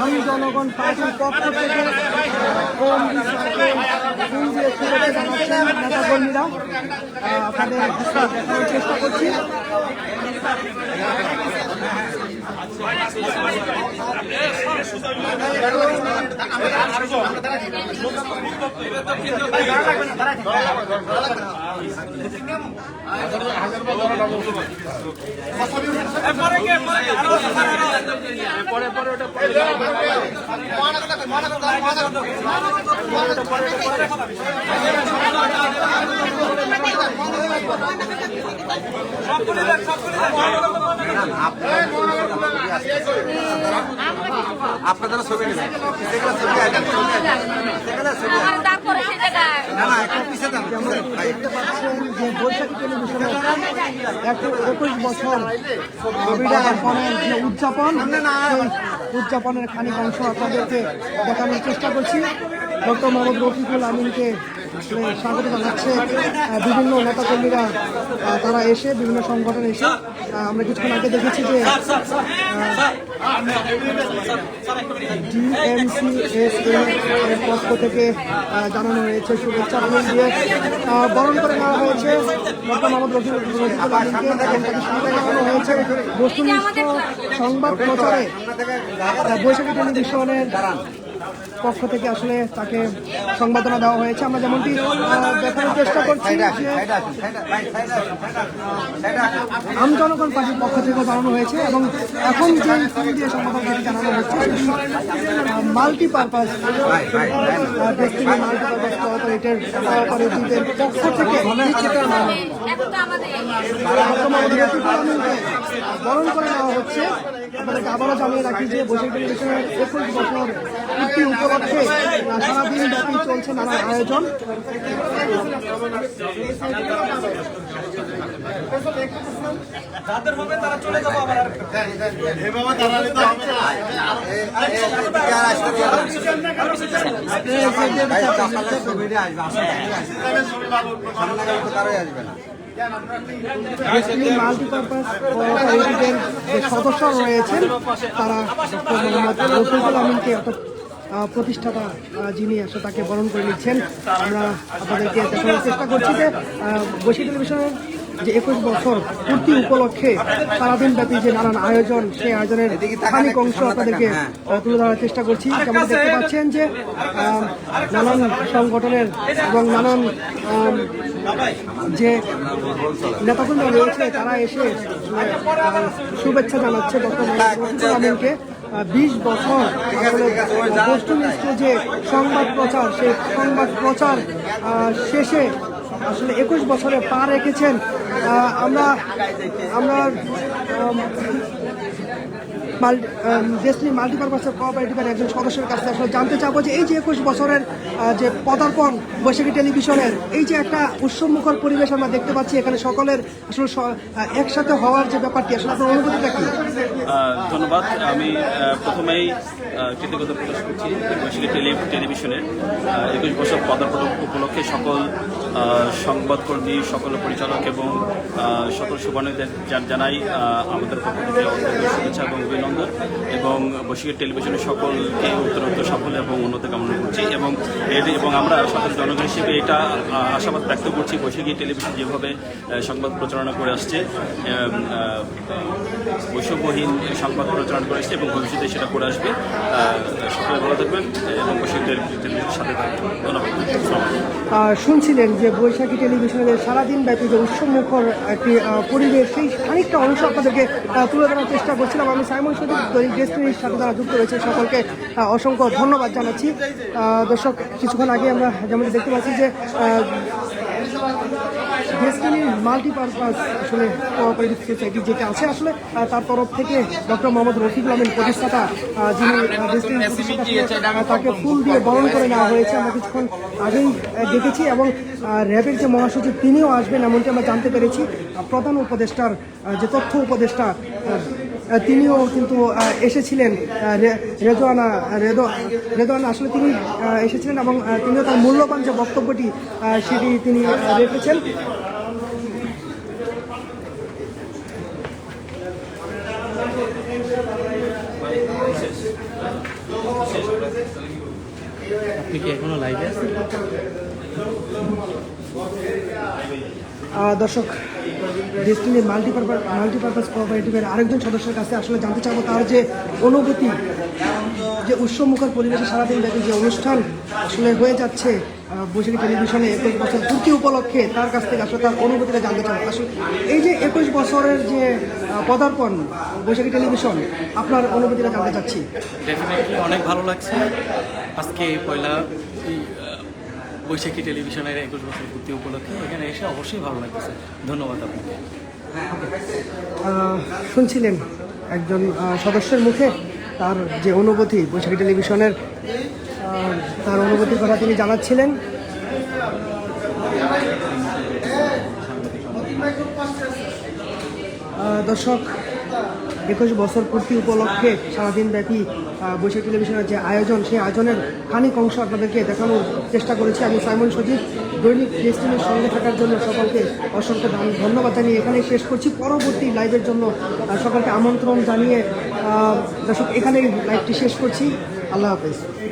আমি জনগণ পার্টির পক্ষ থেকে ওম বিশ্বকে ফুল দিয়ে শুভেচ্ছা জানাচ্ছেন নেতা আপনাদের চেষ্টা করছি আপনাদের নেবেন যেগুলো ছবি তারপরে না না একটু পিছিয়ে দেন বৈশাখী টেলিভিশনে একুশ বছর উদযাপন। সেই উদযাপনের খানিক অংশ আপনাদেরকে দেখানোর চেষ্টা করছি। ডক্টর মোহাম্মদ রফিকুল আমিনকে স্বাগত জানাচ্ছে। বিভিন্ন নেতাকর্মীরা তারা এসে বিভিন্ন সংগঠন এসে আমরা কিছুক্ষণ আগে দেখেছি যে ডিএমসি এস এর পক্ষ থেকে জানানো হয়েছে শুভেচ্ছা ফুল দিয়ে বরণ করে নেওয়া হয়েছে। ডক্টর হয়েছে। বস্তুনিষ্ঠ সংবাদ প্রচারে বৈশাখী টেলিভিশনের পক্ষ থেকে আসলে তাকে সংবর্ধনা দেওয়া হয়েছে। আমরা যেমনটি দেখানোর চেষ্টা করছি যে আম জনগণ পার্টির পক্ষ থেকে জানানো হয়েছে এবং এখন যে ফুল দিয়ে থেকে জানানো হচ্ছে মাল্টিপারপাস ডেস্টিনি মাল্টিপারপাস কোঅপারেটিভের পক্ষ থেকে বরণ করে নেওয়া হচ্ছে। আপনাদেরকে আবারও জানিয়ে রাখি যে বৈশাখ টেলিভিশনের একুশ বছর পূর্তি উপলক্ষে সারাদিন ব্যাপী চলছে নানা আয়োজন। এদিকে আর আসতে পারবেন না। ভাই সকালে ছবিটা আসবে আসুন সামনে গেলে তো কারোই আসবে না। সদস্য রয়েছেন তারা ডক্টর আমিনকে প্রতিষ্ঠাতা যিনি আসলে তাকে বরণ করে নিচ্ছেন। আমরা আপনাদেরকে দেখানোর চেষ্টা করছি যে আহ, বৈশী টেলিভিশনের যে একুশ বছর পূর্তি উপলক্ষে সারাদিন ব্যাপী যে নানান আয়োজন সেই আয়োজনের খানিক অংশ আপনাদেরকে তুলে ধরার চেষ্টা করছি। যেমন দেখতে পাচ্ছেন যে নানান সংগঠনের এবং নানান যে নেতাকর্মীরা রয়েছে তারা এসে শুভেচ্ছা জানাচ্ছে ডক্টর আমিনকে বিশ বছর বস্তুনিষ্ঠ যে সংবাদ প্রচার সেই সংবাদ প্রচার শেষে আসলে একুশ বছরে পা রেখেছেন আমরা আমরা ডেস্টিনি মাল্টিপারপাস কোঅপারেটিভের একজন সদস্যের কাছে আসলে জানতে চাবো যে এই যে একুশ বছরের যে পদার্পণ বৈশাখী টেলিভিশনের, এই যে একটা উৎসবমুখর পরিবেশ আমরা দেখতে পাচ্ছি এখানে সকলের আসলে একসাথে হওয়ার যে ব্যাপারটি, আসলে আপনার অনুভূতিটা কি? ধন্যবাদ। আমি প্রথমেই কৃতজ্ঞতা প্রকাশ করছি বৈশাখী টেলি, টেলিভিশনের একুশ বছর পদার্পণ উপলক্ষে সকল সংবাদকর্মী, সকল পরিচালক এবং সকল শুভানুদের জানাই আমাদের পক্ষ থেকে শুভেচ্ছা এবং অভিনন্দন এবং বৈশাখী টেলিভিশনের সকলকে উত্তরোত্তর সাফল্য এবং উন্নতি কামনা করছি এবং এর এবং আমরা সাধারণ জনগণ হিসেবে এটা আশাবাদ ব্যক্ত করছি বৈশাখী টেলিভিশন যেভাবে সংবাদ প্রচারণা করে আসছে বৈষম্যহীন সংবাদ প্রচারণ করে আসছে এবং ভবিষ্যতে সেটা করে আসবে সকলে ভালো থাকবেন এবং বৈশাখী টেলিভিশনের সাথে ধন্যবাদ। শুনছিলেন যে বৈশাখী টেলিভিশনের সারাদিন ব্যাপী যে উৎসবমুখর একটি পরিবেশ, সেই খানিকটা অংশ আপনাদেরকে তুলে ধরার চেষ্টা করছিলাম। আমি সাইমন সদীপ দৈনিক ডেস্টিনির সাথে যারা যুক্ত রয়েছে সকলকে অসংখ্য ধন্যবাদ জানাচ্ছি। দর্শক কিছুক্ষণ আগে আমরা যেমন দেখতে পাচ্ছি যে ডেস্টিনির মাল্টিপারপাস আসলে কোঅপারেটিভ সোসাইটি যেটা আছে আসলে তার তরফ থেকে ডক্টর মোহাম্মদ রফিকুল আমিন প্রতিষ্ঠাতা যিনি ডেস্টিনির প্রতিষ্ঠাতা তাকে ফুল দিয়ে বরণ করে নেওয়া হয়েছে। আমরা কিছুক্ষণ আগেই দেখেছি এবং র্যাবের যে মহাসচিব তিনিও আসবেন এমনটি আমরা জানতে পেরেছি। প্রধান উপদেষ্টার যে তথ্য উপদেষ্টা তিনিও কিন্তু এসেছিলেন রেজোয়ানা রেদো রেদোয়ানা আসলে তিনি এসেছিলেন এবং তিনিও তার মূল্যবান যে বক্তব্যটি সেটি তিনি রেখেছেন। আপনি কি এখনও লাইভে আছেন? দর্শক ডেস্টিনি মাল্টিপারপাস মাল্টিপারপাস কোঅপারেটিভের আরেকজন সদস্যের কাছে আসলে জানতে চাবো তার যে অনুভূতি, যে উৎসবমুখর পরিবেশে সারাদিন ব্যাপী যে অনুষ্ঠান আসলে হয়ে যাচ্ছে বৈশাখী টেলিভিশনে একুশ বছর পূর্তি উপলক্ষে তার কাছ থেকে আসলে তার অনুভূতিটা জানতে চাবো আসলে এই যে একুশ বছরের যে পদার্পণ বৈশাখী টেলিভিশন, আপনার অনুভূতিটা জানতে চাচ্ছি। ডেফিনেটলি অনেক ভালো লাগছে। আজকে পয়লা বৈশাখী টেলিভিশনের একুশ বছর পূর্তি উপলক্ষে এখানে এসে অবশ্যই ভালো লাগতেছে। ধন্যবাদ আপনাকে। শুনছিলেন একজন সদস্যের মুখে তার যে অনুভূতি বৈশাখী টেলিভিশনের তার অনুভূতির কথা তিনি জানাচ্ছিলেন। দর্শক, একুশ বছর পূর্তি উপলক্ষে সারাদিন ব্যাপী বৈশাখী টেলিভিশনের যে আয়োজন, সেই আয়োজনের খানিক অংশ আপনাদেরকে দেখানোর চেষ্টা করেছি। আমি সাইমন সজিব, দৈনিক ডেস্টিনের সঙ্গে থাকার জন্য সকলকে অসংখ্য ধন- ধন্যবাদ জানিয়ে এখানে শেষ করছি। পরবর্তী লাইভের জন্য সকলকে আমন্ত্রণ জানিয়ে দর্শক, এখানেই লাইভটি শেষ করছি। আল্লাহ হাফেজ।